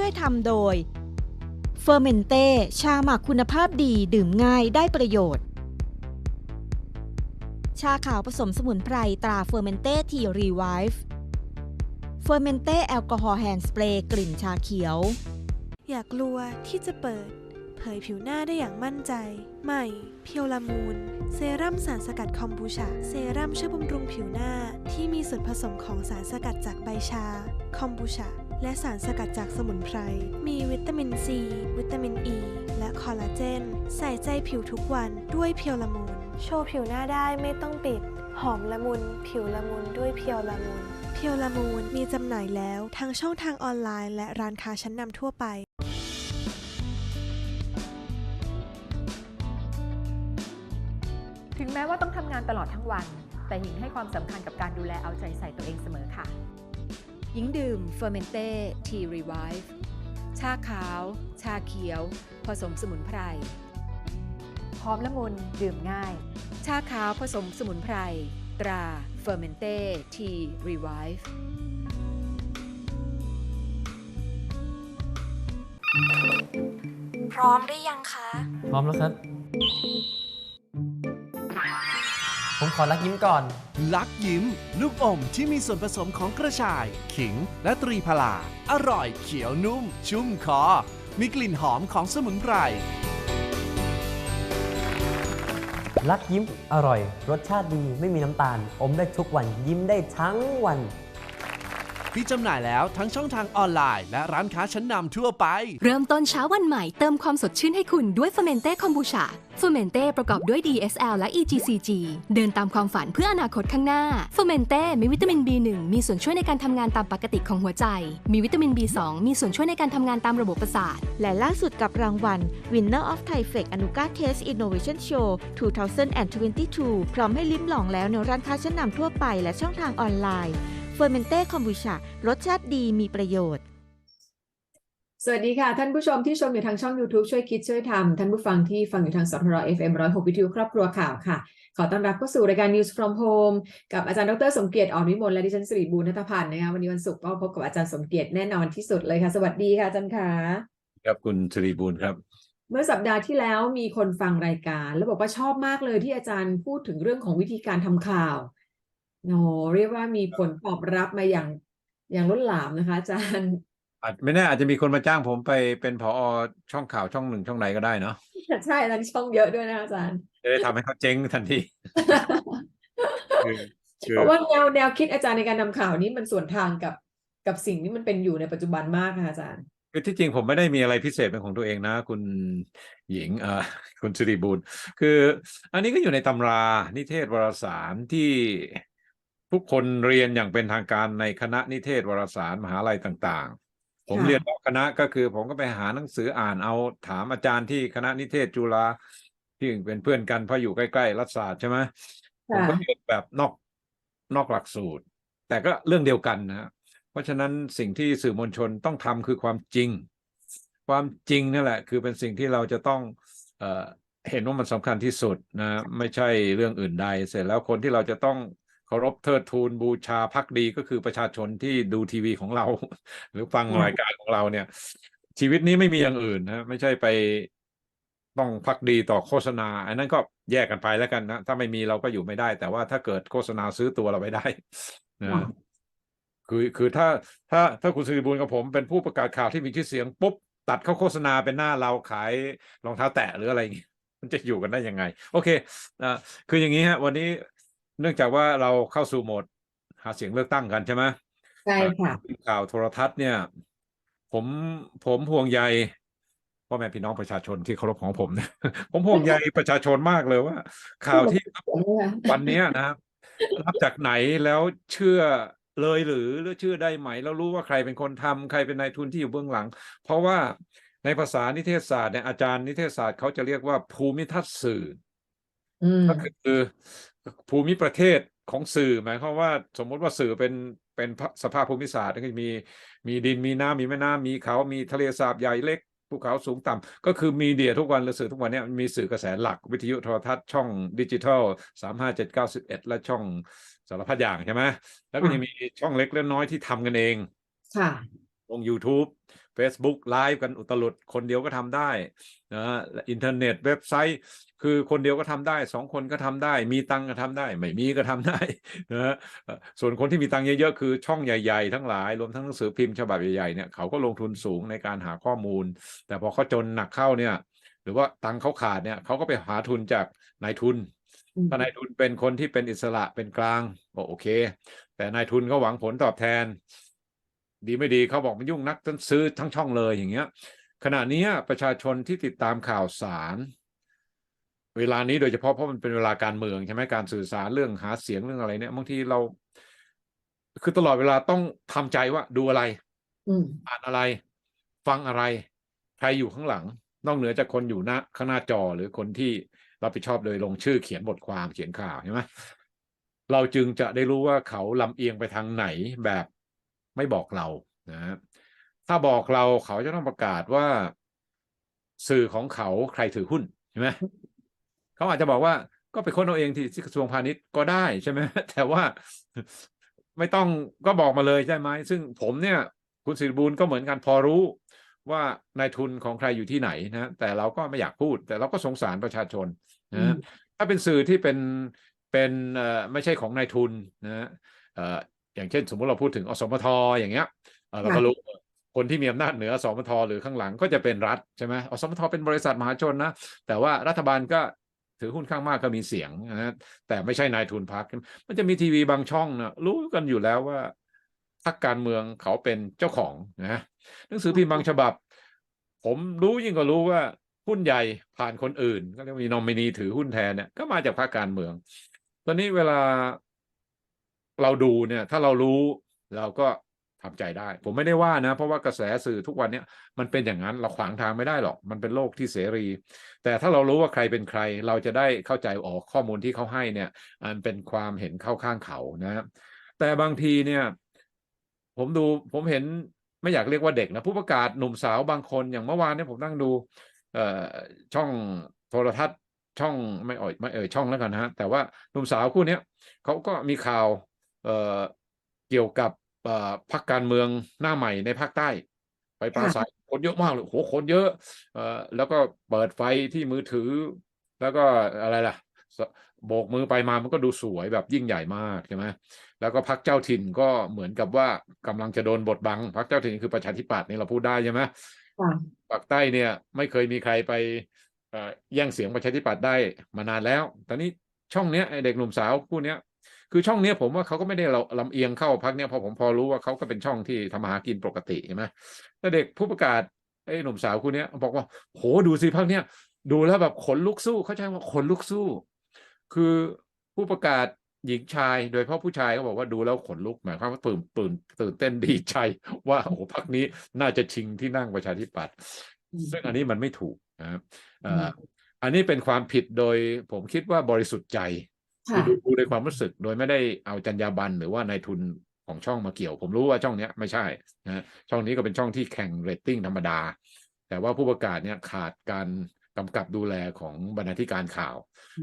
ช่วยทำโดยเฟอร์เมนเต้ชาหมักคุณภาพดีดื่มง่ายได้ประโยชน์ ชาขาวผสมสมุนไพรตราเฟอร์เมนเต้ทีรีไวฟ์เฟอร์เมนเต้แอลกอฮอล์แฮนด์สเปรย์กลิ่นชาเขียว อยากลัวที่จะเปิด เผยผิวหน้าได้อย่างมั่นใจ ใหม่ เพียวลามูนเซรั่มสารสกัดคอมบูชา เซรั่มช่วยบำรุงผิวหน้าที่มีส่วนผสมของสารสกัดจากใบชา คอมบูชา และสารสกัดจากสมุนไพร มีวิตามินซี วิตามินอ e, ีและคอลลาเจน ใส่ใจผิวทุกวันด้วยเพียวละมูนโชว์ผิวหน้าได้ไม่ต้องปิด หอมละมุน ผิวละมุนด้วยเพียวละมุน เพียวละมูนมีจำหน่ายแล้วทั้งช่องทางออนไลน์ และร้านค้าชั้นนำทั่วไปถึงแม้ว่าต้องทำงานตลอดทั้งวัน แต่หญิงให้ความสำคัญกับการดูแลเอาใจใส่ตัวเองเสมอค่ะ หญิงดื่มเฟอร์เมนเต้ทีรีไวฟ์ชาขาว ชาเขียว ผสมสมุนไพรหอมละมุนดื่มง่าย ชาขาวผสมสมุนไพร ตราเฟอร์เมนเต้ทีรีไวฟ์พร้อมหรือยังคะ พร้อมแล้วครับผม ขอรักยิ้มก่อน ลักยิ้ม ลูกอมที่มีส่วนผสมของกระชาย ขิง และตรีพลา อร่อยเขียวนุ่ม ชุ่มคอ มีกลิ่นหอมของสมุนไพรรักยิ้มอร่อย รสชาติดีไม่มีน้ำตาล อมได้ทุกวันยิ้มได้ทั้งวันที่จำหน่ายแล้วทั้งช่องทางออนไลน์ และร้านค้าชั้นนำทั่วไป เริ่มต้นเช้าวันใหม่เติมความสดชื่นให้คุณด้วยเฟอร์เมนเต้คอมบูชา เฟอร์เมนเต้ประกอบด้วย DSL และ EGCG เดินตามความฝันเพื่ออนาคตข้างหน้าเฟอร์เมนเต้มีวิตามิน B1 มีส่วนช่วยในการทำงานตามปกติของหัวใจ มีวิตามิน B2 มีส่วนช่วยในการทำงานตามระบบประสาท และล่าสุดกับรางวัล Winner of Thai f e c อนุกา Taste Innovation Show 2022 พร้อมให้ลิ้มลองแล้วในร้านค้าชั้นนำทั่วไปและช่องทางออนไลน์เฟอร์เมนเต้คอมบูชารสชาติดีมีประโยชน์ สวัสดีค่ะ ท่านผู้ชมที่ชมอยู่ทางช่อง YouTube ช่วยคิดช่วยทำท่านผู้ฟังที่ฟังอยู่ทางสทร FM 106วิทยุครอบครัวข่าวค่ะ ขอต้อนรับเข้าสู่รายการ News from Home กับอาจารย์ดรสมเกียรติอ่อนวิมลและดิฉันสิริบูรณัฐพันธ์นะคะวันนี้วันศุกร์ก็พบกับอาจารย์สมเกียรติแน่นอนที่สุดเลยค่ะ สวัสดีค่ะอาจารย์ค่ะครับคุณชรีบูลครับ เมื่อสัปดาห์ที่แล้วมีคนฟังรายการ แล้วบอกว่าชอบมากเลยที่อาจารย์พูดถึงเรื่องของวิธีการทำข่าวโอ้เรียกว่ามีผลตอบรับมาอย่างอย่างล้นหลามนะคะอาจารย์ อาจไม่แน่อาจจะมีคนมาจ้างผมไปเป็นผอช่องข่าวช่องหนึ่งช่องไหนก็ได้เนาะใช่อาจารย์ช่องเยอะด้วยนะคะอาจารย์จะได้ทำให้เขาเจ๊งทันทีคือคือ เพราะว่าแนวแนวคิดอาจารย์ในการทำข่าวนี้มันส่วนทางกับกับสิ่งที่มันเป็นอยู่ในปัจจุบันมากค่ะอาจารย์ คือที่จริงผมไม่ได้มีอะไรพิเศษเป็นของตัวเองนะ คุณหญิงเอ่อคุณชรีบูลคืออันนี้ก็อยู่ในตำรานิเทศวารสารที่ทุกคนเรียนอย่างเป็นทางการในคณะนิเทศวารสารมหาลัยต่าง ๆ ผมเรียนนอกคณะก็คือ ผมก็ไปหาหนังสืออ่านเอาถามอาจารย์ที่คณะนิเทศจุฬาที่เป็นเพื่อนกันเพราะอยู่ใกล้ๆรัฐศาสตร์ใช่ไหมผมก็เรียนแบบนอกนอกหลักสูตร แต่ก็เรื่องเดียวกันนะเพราะฉะนั้นสิ่งที่สื่อมวลชนต้องทำคือความจริง ความจริงนั่นแหละ คือเป็นสิ่งที่เราจะต้องเอ่อเห็นว่ามันสำคัญที่สุดนะ ไม่ใช่เรื่องอื่นใด เสร็จแล้วคนที่เราจะต้อง เคารพเทิดทูนบูชาพักดีก็คือประชาชนที่ดูทีวีของเรา หรือฟังรายการของเราเนี่ย ชีวิตนี้ไม่มีอย่างอื่นนะไม่ใช่ไปต้องพักดีต่อโฆษณา อันนั้นก็แยกกันไปแล้วกันนะถ้าไม่มีเราก็อยู่ไม่ได้ แต่ว่าถ้าเกิดโฆษณาซื้อตัวเราไปได้นะคือคือถ้าถ้าถ้าคุณสิริบูลกับผมเป็นผู้ประกาศข่าวที่มีชื่อเสียงปุ๊บตัดเข้าโฆษณาเป็นหน้าเราขายรองเท้าแตะหรืออะไรอย่างงี้ยมันจะอยู่กันได้ยังไง โอเคอ่าคืออย่างนี้ฮะ วันนี้ เนื่องจากว่าเราเข้าสู่โหมด หาเสียงเลือกตั้งกันใช่ไหมใช่ค่ะข่าวโทรทัศน์เนี่ย ผมผมห่วงใยพ่อแม่พี่น้องประชาชนที่เคารพของผมเนี่ยผมห่วงใยประชาชนมากเลยว่า ข่าวที่วันเนี้ยนะครับรับจากไหนแล้วเชื่อเลยหรือหรือเชื่อได้ไหม แล้วรู้ว่าใครเป็นคนทำใครเป็นนายทุนที่อยู่เบื้องหลัง เพราะว่าในภาษานิเทศศาสตร์เนี่ยอาจารย์นิเทศศาสตร์เขาจะเรียกว่าภูมิทัศน์สื่ออืมก็คือ ภูมิประเทศของสื่อหมายความว่าสมมุติว่าสื่อเป็นเป็นสภาพภูมิศาสตร์ก็จะมีมีดินมีน้ำมีแม่น้ำมีเขามีทะเลสาบใหญ่เล็กภูเขาสูงต่ำก็คือมีเดียทุกวันหรือสื่อทุกวันเนี้ยมีสื่อกระแสหลักวิทยุโทรทัศน์ช่องดิจิทัลสามห้าเจ็ดเก้าสิบเอ็ดและช่องสารพัดอย่างใช่ไหมแล้วก็ค่ะยังมีช่องเล็กและน้อยที่ทำกันเอง ค่ะลง YouTube Facebook ไลฟ์กันอุตลุดคนเดียวก็ทำได้นะฮะอินเทอร์เน็ตเว็บไซต์ คือคนเดียวก็ทำได้สองคนก็ทำได้ มีตังค์ก็ทำได้ ไม่มีก็ทำได้นะฮะเอ่อส่วนคนที่มีตังค์เยอะๆ คือช่องใหญ่ๆ ทั้งหลาย รวมทั้งหนังสือพิมพ์ฉบับใหญ่ๆเนี่ยเขาก็ลงทุนสูงในการหาข้อมูล แต่พอเขาจนหนักเข้าเนี่ย หรือว่าตังค์เขาขาดเนี่ยเขาก็ไปหาทุนจากนายทุนอืมถ้านายทุนเป็นคนที่เป็นอิสระเป็นกลางก็โอเค แต่นายทุนเขาหวังผลตอบแทน ดีไม่ดีเขาบอกมันยุ่งนักต้องซื้อทั้งช่องเลยอย่างเงี้ย ขณะเนี้ยประชาชนที่ติดตามข่าวสาร เวลานี้โดยเฉพาะเพราะมันเป็นเวลาการเมืองใช่ไหมการสื่อสารเรื่องหาเสียงเรื่องอะไรเนี่ยบางทีเรา คือตลอดเวลาต้องทำใจว่าดูอะไรอืมอ่านอะไร ฟังอะไร ใครอยู่ข้างหลัง นอกเหนือจากคนอยู่หน้าข้างหน้าจอหรือคนที่รับผิดชอบโดยลงชื่อเขียนบทความเขียนข่าวใช่ไหมเราจึงจะได้รู้ว่าเขาลำเอียงไปทางไหนแบบ ไม่บอกเรานะฮะถ้าบอกเราเขาจะต้องประกาศว่า สื่อของเขาใครถือหุ้นใช่ไหมเขาอาจจะบอกว่าก็ไปค้นเอาเองที่ที่กระทรวงพาณิชย์ก็ได้ใช่ไหมแต่ว่าไม่ต้องก็บอกมาเลยใช่ไหมซึ่งผมเนี่ยคุณสิริบูลก็เหมือนกันพอรู้ว่านายทุนของใครอยู่ที่ไหนนะแต่เราก็ไม่อยากพูด แต่เราก็สงสารประชาชนอืนะมถ้าเป็นสื่อที่เป็นเป็นเอ่อไม่ใช่ของนายทุนนะเอ่ออย่างเช่น สมมติเราพูดถึงอสมทอย่างเงี้ยเอ่อเราก็รู้ว่าคนที่มีอำนาจเหนืออสมทหรือข้างหลังก็จะเป็นรัฐใช่ไหมอสมทเป็นบริษัทมหาชนนะแต่ว่ารัฐบาลก็ถือหุ้นข้างมากก็มีเสียงนะแต่ไม่ใช่นายทุนพรรคมันจะมีทีวีบางช่องนะรู้กันอยู่แล้วว่าพรรคการเมืองเขาเป็นเจ้าของนะหนังสือพิมพ์บางฉบับ ผมรู้ยิ่งกว่ารู้ว่าหุ้นใหญ่ผ่านคนอื่น ก็เรียกว่ามีนอมินีถือหุ้นแทนเนี่ยก็มาจากพรรคการเมือง ตอนนี้เวลา เราดูเนี่ยถ้าเรารู้เราก็ทำใจได้ ผมไม่ได้ว่านะ เพราะว่ากระแสสื่อทุกวันเนี้ยมันเป็นอย่างนั้นเราขวางทางไม่ได้หรอกมันเป็นโลกที่เสรี แต่ถ้าเรารู้ว่าใครเป็นใคร เราจะได้เข้าใจออกข้อมูลที่เขาให้เนี่ยมันเป็นความเห็นเข้าข้างเขานะ แต่บางทีเนี่ย ผมดูผมเห็นไม่อยากเรียกว่าเด็กนะ ผู้ประกาศหนุ่มสาวบางคนอย่างเมื่อวานเนี่ยผมนั่งดูเอ่อช่องโทรทัศน์ช่องไม่เอ่ยไม่เอ่ยช่องแล้วกันนะฮะแต่ว่าหนุ่มสาวคู่เนี้ยเขาก็มีข่าว เอ่อเกี่ยวกับเอ่อพรรคการเมืองหน้าใหม่ในภาคใต้ ไปปราค่ะศัยคนเยอะมากเลยโหคนเยอะเอ่อแล้วก็เปิดไฟที่มือถือ แล้วก็อะไรล่ะสโบกมือไปมามันก็ดูสวยแบบยิ่งใหญ่มากใช่ไหมแล้วก็พรรคเจ้าถิ่นก็เหมือนกับว่ากำลังจะโดนบทบังพรรคเจ้าถิ่นคือประชาธิปัตย์นี่เราพูดได้ใช่ไหมค่ะปากใต้เนี่ย ไม่เคยมีใครไปเอ่อแย่งเสียงประชาธิปัตย์ได้มานานแล้ว ตอนนี้ช่องเนี้ยไอเด็กหนุ่มสาวคู่เนี้ย คือช่องเนี้ยผมว่าเขาก็ไม่ได้เราลำเอียงเข้าพักเนี้ยเพอผมพอรู้ว่าเขาก็เป็นช่องที่ทำมาหากินปกติใช่ไหมแต่เด็กผู้ประกาศไอ้หนุ่มสาวคู่เนี้ยบอกว่า โหดูสิพักเนี้ยดูแล้วแบบขนลุกสู้เขาใช้ว่าขนลุกสู้ คือผู้ประกาศหญิงชาย โดยเฉพาะผู้ชายเขาบอกว่าดูแล้วขนลุกหมายความว่าตื่นตื่นตื่นเต้นดีใจว่าโอ้โหพักนี้น่าจะชิงที่นั่งประชาธิปัตย์อืมซึ่งอันนี้มันไม่ถูกนะครับเอ่อือมอันนี้เป็นความผิดโดยผมคิดว่าบริสุทธิ์ใจ ค่ะดูดูในความรู้สึกโดยไม่ได้เอาจรรยาบรรณหรือว่านายทุนของช่องมาเกี่ยว ผมรู้ว่าช่องเนี้ยไม่ใช่นะช่องนี้ก็เป็นช่องที่แข่งเรตติ้งธรรมดา แต่ว่าผู้ประกาศเนี่ยขาดการกำกับดูแลของบรรณาธิการข่าว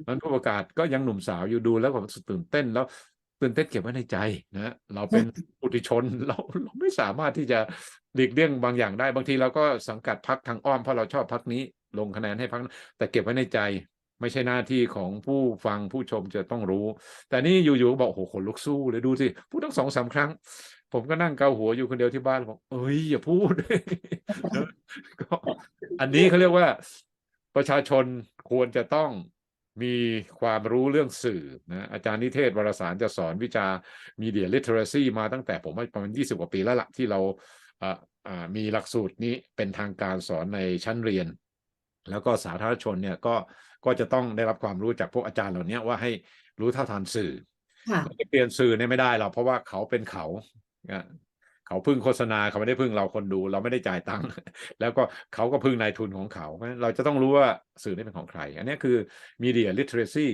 นั้นผู้ประกาศก็ยังหนุ่มสาวอยู่ดูแล้วก็รู้สึกตื่นเต้นแล้วตื่นเต้นเก็บไว้ในใจนะเราเป็นปุถุชนเราเราไม่สามารถที่จะหลีกเลี่ยงบางอย่างได้ บางทีเราก็สังกัดพักทางอ้อมเพราะเราชอบพักนี้ลงคะแนนให้พักนั้นแต่เก็บไว้ในใจ ไม่ใช่หน้าที่ของผู้ฟังผู้ชมจะต้องรู้ แต่นี่อยู่ๆบอกโอ้โหขนลุกสู้เลยดูสิพูดตั้งสองสามครั้ง ผมก็นั่งเกาหัวอยู่คนเดียวที่บ้านบอกเอ้ยอย่าพูดก็อันนี้เขาเรียกว่าประชาชนควรจะต้องมีความรู้เรื่องสื่อนะอาจารย์นิเทศวารสารจะสอนวิชา Media Literacy มาตั้งแต่ผมประมาณ 20 กว่าปีแล้วละที่เราอ่าอ่ามีหลักสูตรนี้เป็นทางการสอนในชั้นเรียน แล้วก็สาธารณชนเนี่ยก็ ก็จะต้องได้รับความรู้จากพวกอาจารย์เหล่านี้ว่าให้รู้เท่าทันสื่อค่ะเราจะเปลี่ยนสื่อเนี่ยไม่ได้หรอกเพราะว่าเขาเป็นเขาอะเขาพึ่งโฆษณาเขาไม่ได้พึ่งเราคนดู เราไม่ได้จ่ายตังค์แล้วก็เขาก็พึ่งนายทุนของเขาเพราะฉะนั้นเราจะต้องรู้ว่าสื่อนี่เป็นของใคร อันนี้คือ media literacy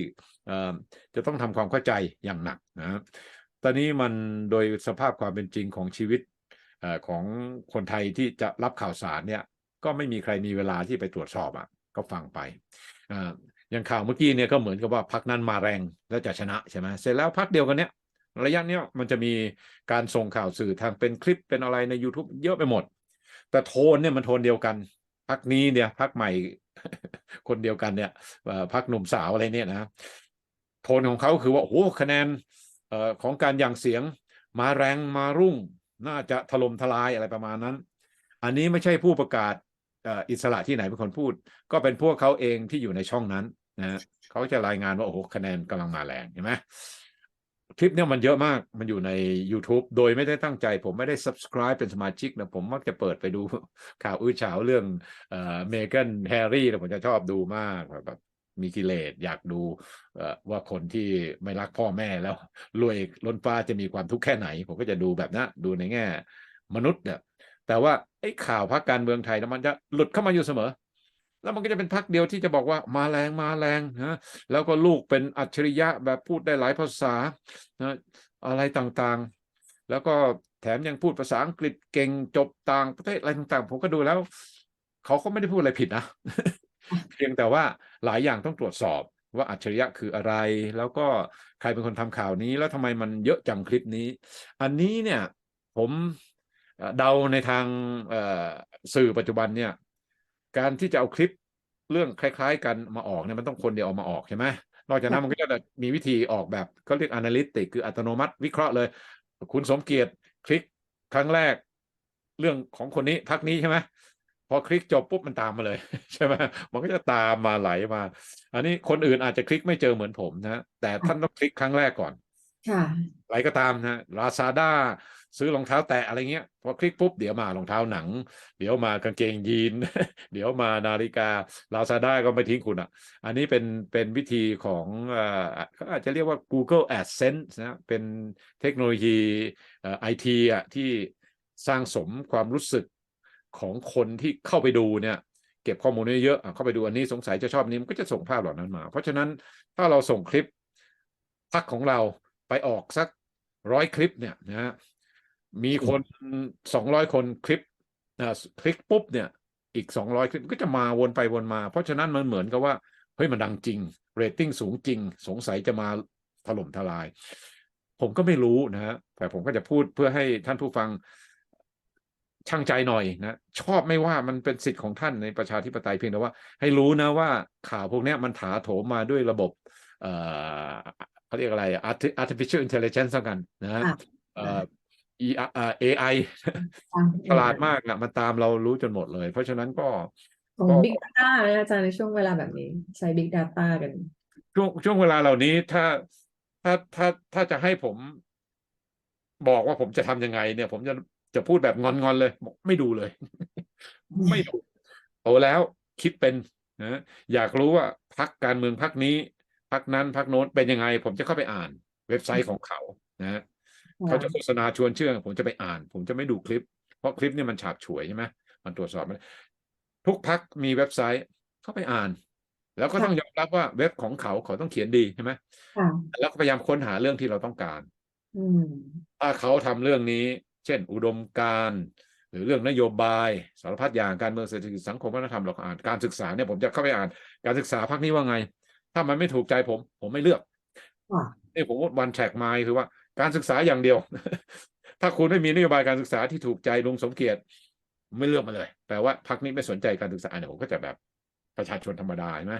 เอ่อจะต้องทำความเข้าใจอย่างหนักนะครับตอนนี้มันโดยสภาพความเป็นจริงของชีวิตเอ่อของคนไทยที่จะรับข่าวสารเนี่ย ก็ไม่มีใครมีเวลาที่ไปตรวจสอบอะก็ฟังไป อย่างข่าวเมื่อกี้เนี่ยก็เหมือนกับว่าพักนั้นมาแรงแล้วจะชนะใช่ไหมเสร็จแล้วพักเดียวกันเนี้ยระยะเนี้ยมันจะมีการส่งข่าวสื่อทางเป็นคลิปเป็นอะไรใน YouTube เยอะไปหมด แต่โทนเนี่ยมันโทนเดียวกันพักนี้เนี่ยพักใหม่คนเดียวกันเนี่ยพักหนุ่มสาวอะไรเนี่ยนะโทนของเขาคือว่าโอ้คะแนนอของการยั่งเสียงมาแรงมารุ่ง น่าจะถล่มทลายอะไรประมาณนั้น อันนี้ไม่ใช่ผู้ประกาศ อิสระที่ไหนเป็นคนพูด ก็เป็นพวกเขาเองที่อยู่ในช่องนั้นนะเขาจะรายงานว่าโอ้โหคะแนนกำลังมาแรงเห็นไหมคลิปเนี่ยมันเยอะมากมันอยู่ใน YouTube โดยไม่ได้ตั้งใจ ผมไม่ได้ subscribe เป็นสมาชิกนะผมมักจะเปิดไปดูข่าวอื้อฉาวเรื่องเอ่อเมแกนแฮร์รี่ผมจะชอบดูมากแบบมีกิเลสอยากดูว่าคนที่ไม่รักพ่อแม่แล้วรวยล้นฟ้าจะมีความทุกข์แค่ไหน ผมก็จะดูแบบนั้นดูในแง่ มนุษย์เนี่ย แต่ว่าไอ้ข่าวพักการเมืองไทยนะมันจะหลุดเข้ามาอยู่เสมอ แล้วมันก็จะเป็นพักเดียวที่จะบอกว่ามาแรงมาแรงนะแล้วก็ลูกเป็นอัจฉริยะแบบพูดได้หลายภาษานะอะไรต่างๆ แล้วก็แถมยังพูดภาษาอังกฤษเก่งจบต่างประเทศอะไรต่างๆ ผมก็ดูแล้ว เขาก็ไม่ได้พูดอะไรผิดนะเพียงแต่ว่าหลายอย่างต้องตรวจสอบว่าอัจฉริยะคืออะไร แล้วก็ใครเป็นคนทำข่าวนี้ แล้วทำไมมันเยอะจังคลิปนี้ อันนี้เนี่ย ผม เอ่อเดาในทางเอ่อสื่อปัจจุบันเนี่ยการที่จะเอาคลิปเรื่องคล้าย ๆ กันมาออกเนี่ยมันต้องคนเดียวเอามาออกใช่ไหมนอกจากนั้นมันก็จะมีวิธีออกแบบเขาเรียก analytic คืออัตโนมัติวิเคราะห์เลย คุณสมเกียรติคลิกครั้งแรก เรื่องของคนนี้พักนี้ใช่ไหมพอคลิกจบปุ๊บมันตามมาเลยใช่ไหมมันก็จะตามมาไหลมา อันนี้คนอื่นอาจจะคลิกไม่เจอเหมือนผมนะ แต่ท่านต้องคลิกครั้งแรกก่อน ค่ะอะไรก็ตามนะลาซาด้า ซื้อรองเท้าแตะอะไรเงี้ยพอคลิกปุ๊บเดี๋ยวมารองเท้าหนัง เดี๋ยวมากางเกงยีน เดี๋ยวมานาฬิกาลาซาด้าก็ไม่ทิ้งคุณอะ อันนี้เป็นเป็นวิธีของเอ่อเขาอาจจะเรียกว่า Google AdSense นะเป็นเทคโนโลยีไอทีอะที่สร้างสมความรู้สึกของคนที่เข้าไปดูเนี่ยเก็บข้อมูลเยอะอะเข้าไปดูอันนี้สงสัยจะชอบนี้มันก็จะส่งภาพเหล่านั้นมา เพราะฉะนั้นถ้าเราส่งคลิปพักของเราไปออกสักร้อยคลิปเนี่ยนะฮะ มีคนสองร้อยคนคลิปอ่าคลิกปุ๊บเนี่ย อีกสองร้อยคลิปก็จะมาวนไปวนมา เพราะฉะนั้นมันเหมือนกับว่า เฮ้ยมันดังจริง เรตติ้งสูงจริง สงสัยจะมาถล่มทลาย ผมก็ไม่รู้นะฮะแต่ผมก็จะพูดเพื่อให้ท่านผู้ฟังช่างใจหน่อยนะ ชอบไม่ว่ามันเป็นสิทธิ์ของท่านในประชาธิปไตยเพียงแต่ว่า ให้รู้นะว่าข่าวพวกเนี้ยมันถาโถมมาด้วยระบบ เอ่อเขาเรียกอะไร Arti- artificial intelligence แล้วกันนะฮะค่ะ เอ่อ E เอ่อ AI ฉลาดมากนะมันตามเรารู้จนหมดเลย เพราะฉะนั้นก็ของก็ Big Data นะอาจารย์ในช่วงเวลาแบบนี้ใช้ Big Data กัน ช่วงช่วงเวลาเหล่านี้ถ้าถ้าถ้าถ้าจะให้ผม บอกว่าผมจะทำยังไง เนี่ย ผมจะจะพูดแบบงอนๆเลยบอกไม่ดูเลย ไม่ดูโตแล้วคิดเป็นนะอยากรู้ว่าพักการเมืองพักนี้พักนั้นพักโน้นเป็นยังไง ผมจะเข้าไปอ่าน เว็บไซต์ของเขานะ เขาจะโฆษณาชวนเชื่อ ผมจะไปอ่าน ผมจะไม่ดูคลิป เพราะคลิปเนี่ยมันฉาบฉวยใช่ไหมมันตรวจสอบไม่ได้ทุกพักมีเว็บไซต์เข้าไปอ่าน แล้วก็ค่ะต้องยอมรับว่าเว็บของเขาเขาต้องเขียนดีใช่ไหมค่ะแล้วก็พยายามค้นหาเรื่องที่เราต้องการอืมถ้าเขาทำเรื่องนี้ เช่น อุดมการณ์หรือเรื่องนโยบายสารพัดอย่างการเมืองเศรษฐกิจสังคมวัฒนธรรมเราก็อ่านการศึกษาเนี่ยผมจะเข้าไปอ่านการศึกษาพักนี้ว่าไง ถ้ามันไม่ถูกใจผม ผมไม่เลือกค่ะนี่ผมว่าวันแทร็กไมคือว่า การศึกษาอย่างเดียว ถ้าคุณไม่มีนโยบายการศึกษาที่ถูกใจลุงสมเกียรติไม่เลือกมาเลย แปลว่าพักนี้ไม่สนใจการศึกษาเนี่ยผมก็จะแบบประชาชนธรรมดาใช่ไหม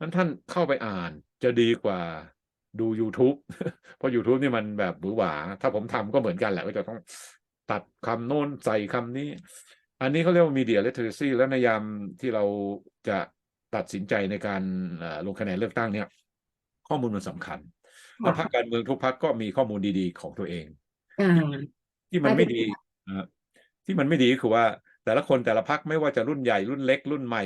นั้นท่านเข้าไปอ่านจะดีกว่าดู YouTube เพราะ YouTube นี่มันแบบหวือหวา ถ้าผมทำก็เหมือนกันแหละก็จะต้องตัดคำโน้นใส่คำนี้ อันนี้เขาเรียกว่า media literacy แล้วในยามที่เราจะตัดสินใจในการลงคะแนนเลือกตั้งเนี่ย ข้อมูลมันสำคัญ แล้วพรรคการเมืองทุกพรรคก็มีข้อมูลดีๆของตัวเองอ่าที่มันใช่ไม่ดีนะที่มันไม่ดีก็คือว่า แต่ละคนแต่ละพรรคไม่ว่าจะรุ่นใหญ่รุ่นเล็กรุ่นใหม่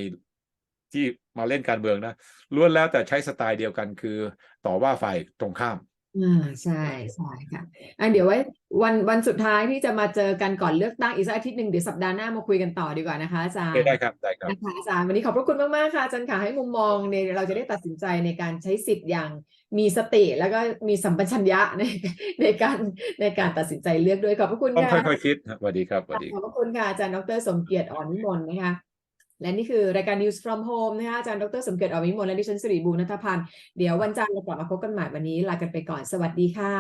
ที่มาเล่นการเมืองนะล้วนแล้วแต่ใช้สไตล์เดียวกันคือ ต่อว่าฝ่ายตรงข้าม อ่าใช่ใช่ค่ะอะเดี๋ยวไว้วันวันสุดท้ายที่จะมาเจอกันก่อนเลือกตั้งอีกสักอาทิตย์หนึ่งเดี๋ยวสัปดาห์หน้ามาคุยกันต่อดีกว่านะคะอาจารย์ได้ครับได้ครับนะคะอาจารย์วันนี้ขอบพระคุณมากๆค่ะอาจารย์ค่ะให้มุมมองในเราจะได้ตัดสินใจในการใช้สิทธิ์อย่างมีสติแล้วก็มีสัมปชัญญะในในการในการตัดสินใจเลือกด้วยขอบพระคุณต้องค่ะค่อยๆคิดสวัสดีครับสวัสดีขอบพระคุณค่ะอาจารย์ดรสมเกียรติอ่อนวิมลนะคะ และนี่คือรายการ News from Home นะคะอาจารย์ดรสมเกียรติอ่อนวิมลและดิฉันสิริบูรณัฐพันธ์เดี๋ยววันจันทร์เรากลับมาพบกันใหม่วันนี้ลากันไปก่อนสวัสดีค่ะ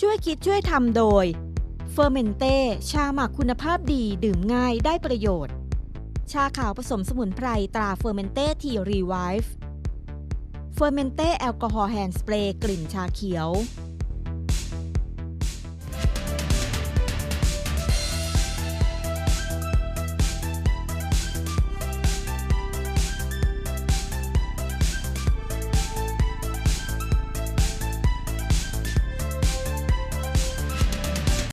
ช่วยคิดช่วยทำโดยเฟอร์เมนเต้ชาหมักคุณภาพดีดื่มง่ายได้ประโยชน์ ชาขาวผสมสมุนไพรตราเฟอร์เมนเต้ทีรีไวฟ์เฟอร์เมนเต้แอลกอฮอล์แฮนด์สเปรย์กลิ่นชาเขียว